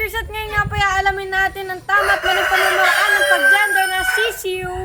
Fishers at ngayon nga po alamin natin ang tama at maling ng pag-gender ng CCU.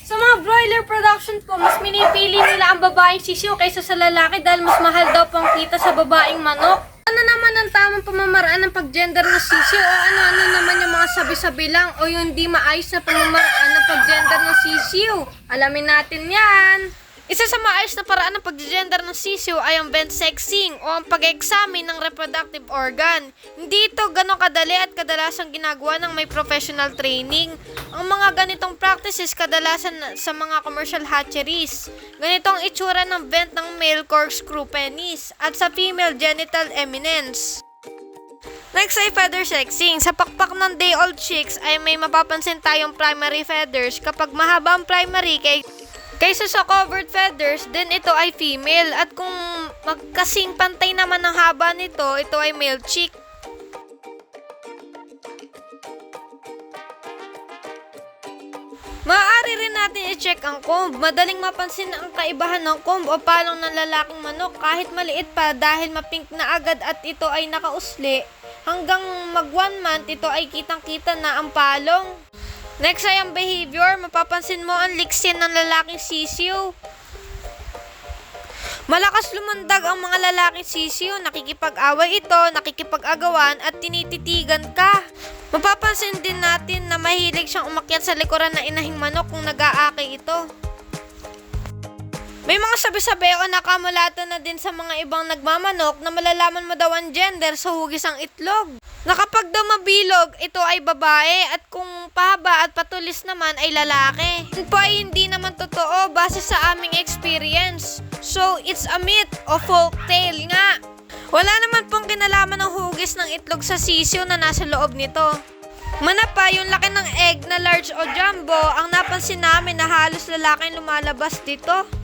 Sa mga broiler production po, mas minipili nila ang babaeng sisiyo kaysa sa lalaki dahil mas mahal daw pang kita sa babaeng manok. Ano naman ang tamang pamamaraan ng pag-gender ng sisiyo o ano-ano naman yung mga sabi-sabi lang o yung hindi maayos na pamamaraan ng pag-gender ng sisiyo? Alamin natin yan! Isa sa maayos na paraan ng pag-gender ng sisiyo ay ang vent sexing o ang pag-examine ng reproductive organ. Hindi ito ganong kadali at kadalasang ginagawa ng may professional training. Ang mga ganitong practices kadalasan sa mga commercial hatcheries. Ganito ang itsura ng vent ng male corkscrew penis at sa female genital eminence. Next ay feather sexing. Sa pakpak ng day-old chicks ay may mapapansin tayong primary feathers. Kapag mahaba ang primary kay Kaysa sa covered feathers, then ito ay female. At kung magkasing pantay naman ang haba nito, ito ay male chick. Maaari rin natin i-check ang comb. Madaling mapansin ang kaibahan ng comb o palong ng lalaking manok kahit maliit pa dahil mapink na agad at ito ay nakausli. Hanggang mag one month, ito ay kitang-kita na ang palong. Next ay ang behavior. Mapapansin mo ang liksin ng lalaking sisiyo. Malakas lumundag ang mga lalaking sisiyo, nakikipag-away ito, nakikipag-agawan at tinititigan ka. Mapapansin din natin na mahilig siyang umakyat sa likuran ng inahing manok kung nag-aaki ito. May mga sabi-sabi o nakamulato na din sa mga ibang nagmamanok na malalaman mo daw ang gender sa hugis ang itlog. Na kapag daw mabilog, ito ay babae at kung pahaba at patulis naman ay lalaki. Yun po ay hindi naman totoo base sa aming experience. So, it's a myth o folk tale nga. Wala naman pong kinalaman ng hugis ng itlog sa sisyo na nasa loob nito. Manapa, yung laki ng egg na large o jumbo, ang napansin namin na halos lalaki ang lumalabas dito.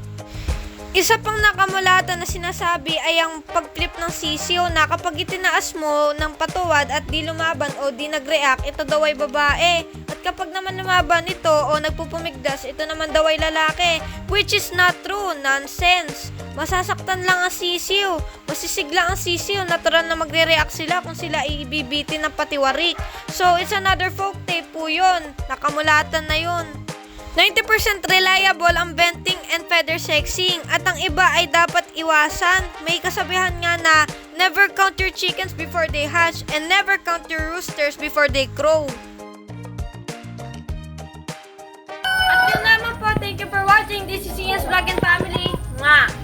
Isa pang nakamulata na sinasabi ay ang pag-flip ng sisiyo na kapag itinaas mo ng patuwad at di lumaban o di nag-react, ito daw ay babae. At kapag naman lumaban ito o nagpupumigdas, ito naman daw ay lalaki. Which is not true, nonsense. Masasaktan lang ang sisiyo. Masisigla ang sisiyo, natural na magre-react sila kung sila ibibitin ng patiwarik. So, it's another folk tape po yun. Nakamulatan na yun. 90% reliable ang venting and feather sexing at ang iba ay dapat iwasan. May kasabihan nga na never count your chickens before they hatch and never count your roosters before they crow. At yun naman po, thank you for watching. This is Ian's Vlog and Family. Nga!